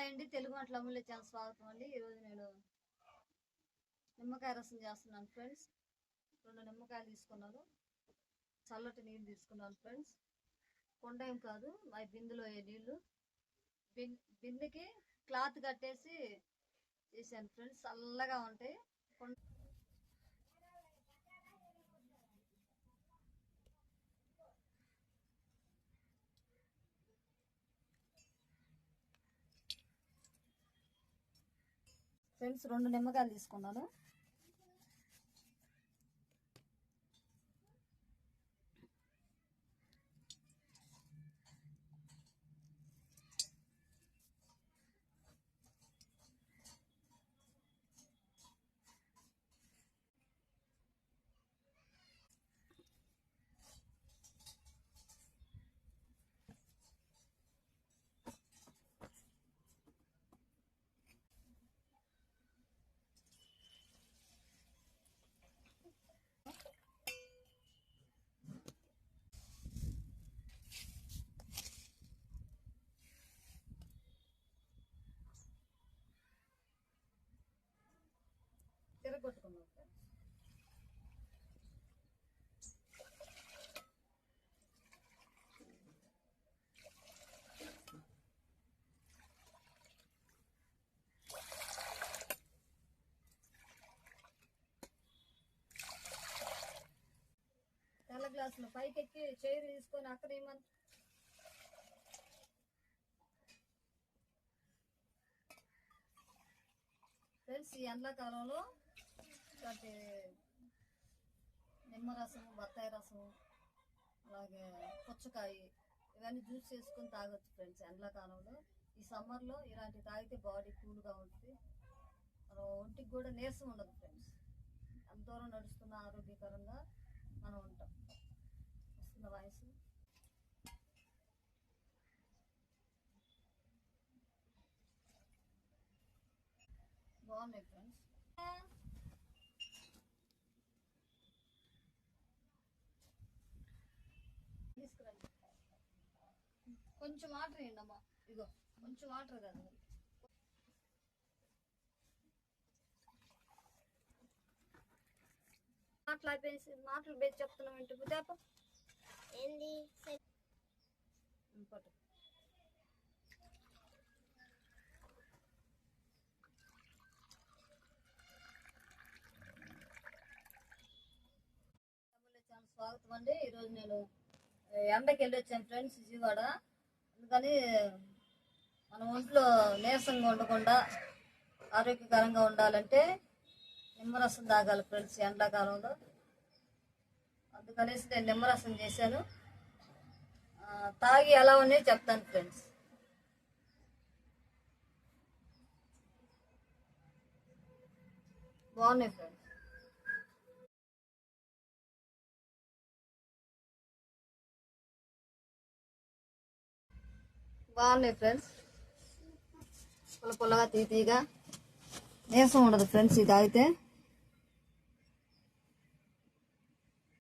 Hi అండి. తెలుగు వంటల అమూల్య చాలా స్వాగతం అండి. ఈరోజు నేను నిమ్మకాయ రసం చేస్తున్నాను ఫ్రెండ్స్. రెండు నిమ్మకాయలు తీసుకున్నాను. చల్లటి నీళ్ళు తీసుకున్నాను ఫ్రెండ్స్. కొండ ఏం కాదు మా బిందులో ఏ నీళ్ళు. బిన్ బిందెకి క్లాత్ కట్టేసి చేశాను ఫ్రెండ్స్. చల్లగా ఉంటాయి కొండ ఫ్రెండ్స్ రెండు నిమ్మకాయలు తీసుకున్నాను. తిరగొట్టుకున్నాం ఫ్రెండ్స్ తెల్ల గ్లాసులు పైకి ఎక్కి చైర్ తీసుకొని అక్కడ ఏమని ఫ్రెండ్స్ ఈ ఎండాకాలంలో అంటే నిమ్మరసం బత్తాయి రసం అలాగే పుచ్చకాయ ఇవన్నీ జ్యూస్ చేసుకొని తాగొచ్చు ఫ్రెండ్స్ ఎండాకాలంలో ఈ సమ్మర్లో ఇలాంటివి తాగితే బాడీ కూల్గా ఉంటుంది. మనం ఒంటికి కూడా నీరసం ఉండదు ఫ్రెండ్స్. ఎంత దూరం నడుస్తున్న ఆరోగ్యకరంగా మనం ఉంటాం. వస్తున్న వయసు. బాగున్నాయి ఫ్రెండ్స్. తీసుకురండి. కొంచెం వాటర్ వేయండి అమ్మా ఇగో కొంచెం వాటర్ కదా. మాటలు అయిపోయి మాటలు బేసి చెప్తున్నాం ఏంటి బుద్ధాప ఏంది? చాలా స్వాగతం అండి. ఈరోజు నేను ఎండకి వెళ్ళి వచ్చాను ఫ్రెండ్స్ విజయవాడ. అందుకని మన ఒంట్లో నీరసంగా ఉండకుండా ఆరోగ్యకరంగా ఉండాలంటే నిమ్మరసం తాగాలి ఫ్రెండ్స్ ఎండాకాలంలో. అందుకనేసి నేను నిమ్మరసం చేశాను. తాగి ఎలా ఉన్నాయో చెప్తాను ఫ్రెండ్స్. బాగున్నాయి ఫ్రెండ్స్. బాగున్నాయి ఫ్రెండ్స్ పుల్ల పుల్లగా తీతీగా. నీరసం ఉండదు ఫ్రెండ్స్ ఇది అయితే